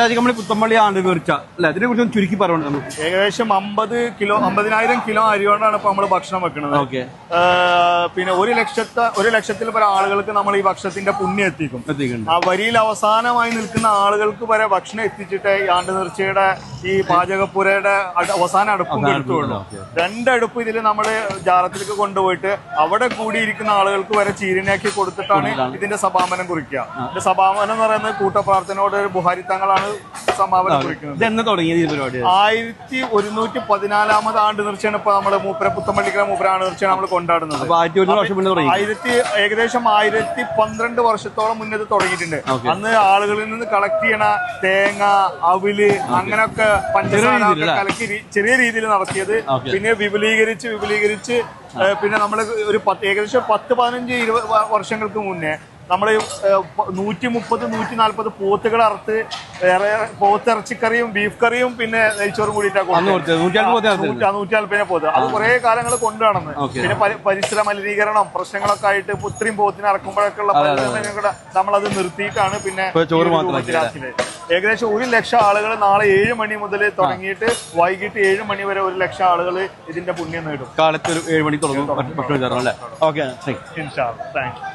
അധികം നമ്മൾ പുത്തമ്പള്ളി ആണ്ട് വീർച്ച അല്ലെ? അതിനെ കുറിച്ച് ചുരുക്കി പറയണം നമുക്ക്. ഏകദേശം അമ്പത് കിലോ അമ്പതിനായിരം കിലോ അരി കൊണ്ടാണ് ഇപ്പൊ നമ്മൾ ഭക്ഷണം വെക്കുന്നത് പിന്നെ ഒരു ലക്ഷത്തെ ഒരു ലക്ഷത്തിൽ പല ആളുകൾക്ക് നമ്മൾ ഈ ഭക്ഷണത്തിന്റെ പുണ്യം എത്തിക്കും. എത്തിക്കുന്നുണ്ട്. ആ വരിയിൽ അവസാനമായി നിൽക്കുന്ന ആളുകൾക്ക് വരെ ഭക്ഷണം എത്തിച്ചിട്ട് ഈ ആണ്ട് നേർച്ചയുടെ ഈ പാചകപ്പുരയുടെ അട- അവസാന അടുപ്പും അവസാന കൊടുത്തുള്ളൂ രണ്ടടുപ്പ് ഇതിൽ നമ്മൾ ജാറത്തിലേക്ക് കൊണ്ടുപോയിട്ട് അവിടെ കൂടിയിരിക്കുന്ന ആളുകൾക്ക് വരെ ചീരനാക്കി കൊടുത്തിട്ടാണ് ഇതിന്റെ സമാപനം കുറിക്കുക. ഇതിന്റെ സമാപനം എന്ന് പറയുന്നത് കൂട്ടപ്രാർത്ഥനയോട് ഒരു ബുഹാരി തങ്ങളാണ് സമാപനം കുറിക്കുന്നത്. എന്ന് തുടങ്ങിയത് ഈ പരിപാടി? ആയിരത്തി ഒരുന്നൂറ്റി പതിനാലാമത് ആണ്ട് നിർച്ചയാണ് ഇപ്പൊ നമ്മൾ മൂപ്പര പുത്തമ്പള്ളിക്കര മൂപ്പരാണ് നിർച്ചയാണ് നമ്മൾ കൊണ്ടാടുന്നത്. ആയിരത്തി ഏകദേശം ആയിരത്തി പന്ത്രണ്ട് വർഷത്തോളം മുന്നേ ഇത് തുടങ്ങിയിട്ടുണ്ട്. അന്ന് ആളുകളിൽ നിന്ന് കളക്ട് ചെയ്യണ തേങ്ങ അവിൽ അങ്ങനെയൊക്കെ പഞ്ചസാര കലക്കി ചെറിയ രീതിയിൽ നടത്തിയത്. പിന്നെ വിപുലീകരിച്ച് വിപുലീകരിച്ച് പിന്നെ നമ്മൾ ഒരു പത്ത് ഏകദേശം പത്ത് പതിനഞ്ച് ഇരുപത് വർഷങ്ങൾക്ക് മുന്നേ നമ്മൾ നൂറ്റി മുപ്പത് നൂറ്റി നാല്പത് പോത്തുകൾ അറുത്ത് വേറെ പോത്തിറച്ചിക്കറിയും ബീഫ് കറിയും പിന്നെ നെയ്ച്ചോറും കൂടിയിട്ടാണ് നൂറ്റാൽപ്പതിനെ പോത്ത് അത് കുറെ കാലങ്ങൾ കൊണ്ടുവന്ന്. പിന്നെ പരി- പരിസര മലിനീകരണം പ്രശ്നങ്ങളൊക്കെ ആയിട്ട് പുത്രിയും പോത്തിനെ ഇറക്കുമ്പോഴൊക്കെ ഉള്ള നമ്മളത് നിർത്തിയിട്ടാണ് പിന്നെ. ഏകദേശം ഒരു ലക്ഷം ആളുകൾ നാളെ ഏഴ് മണി മുതൽ തുടങ്ങിയിട്ട് വൈകിട്ട് ഏഴ് മണി വരെ ഒരു ലക്ഷം ആളുകൾ ഇതിന്റെ പുണ്യം നേടും. കാലത്ത് ഒരു ഏഴ് മണി തുടങ്ങും. Okay thank you.